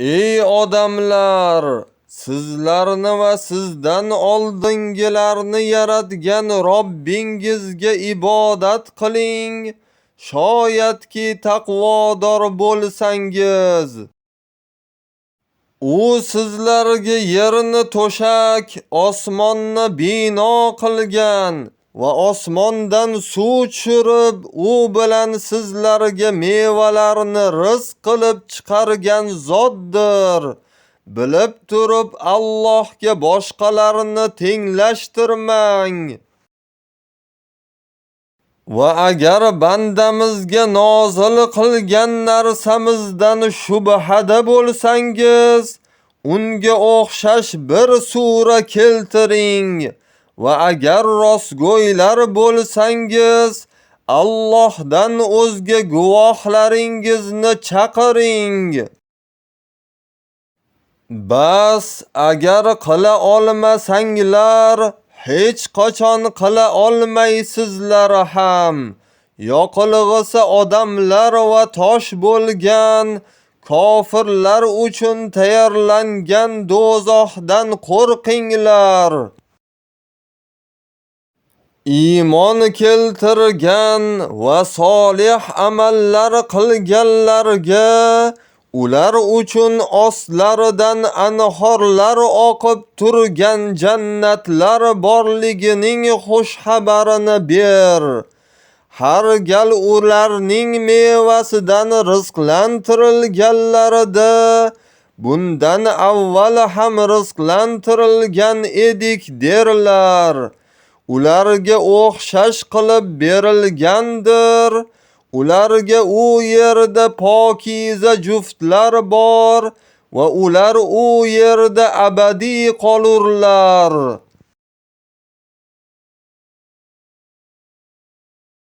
Ey odamlar, sizlarni va sizdan oldingilarni yaratgan Robbingizga ibodat qiling, shoyatki taqvodor bo'lsangiz. U sizlarga yerni to'shak, osmonni bino qilgan va osmondan suv tushirib, u bilan sizlarga mevalarni rizq qilib chiqargan zotdir. Bilib turib Allohga boshqalarni tenglashtirmang. Va agar bandamizga nozil qilgan narsamizdan shubhada bo'lsangiz, unga o'xshash bir sura keltiring va agar rostgo'ylar bo'lsangiz, Allohdan o'zga guvohlaringizni chaqiring. Bas agar qila olmasanglar, hech qachon qila olmaysizlar ham. Yoqilg'isi odamlar va tosh bo'lgan kofirlar uchun tayyorlangan dozoqdan qo'rqinglar. Iymon keltirgan va solih amallar qilganlarga ular uchun ostlaridan anhorlar oqib turgan jannatlar borligining xushxabarini ber. Har gal ularning mevasidan rizqlantirilganlarida bundan avval ham rizqlantirilgan edik derlar. Ularga o'xshash qilib berilgandir. Ularga u yerda pokiza juftlar bor va ular u yerda abadiy qolurlar.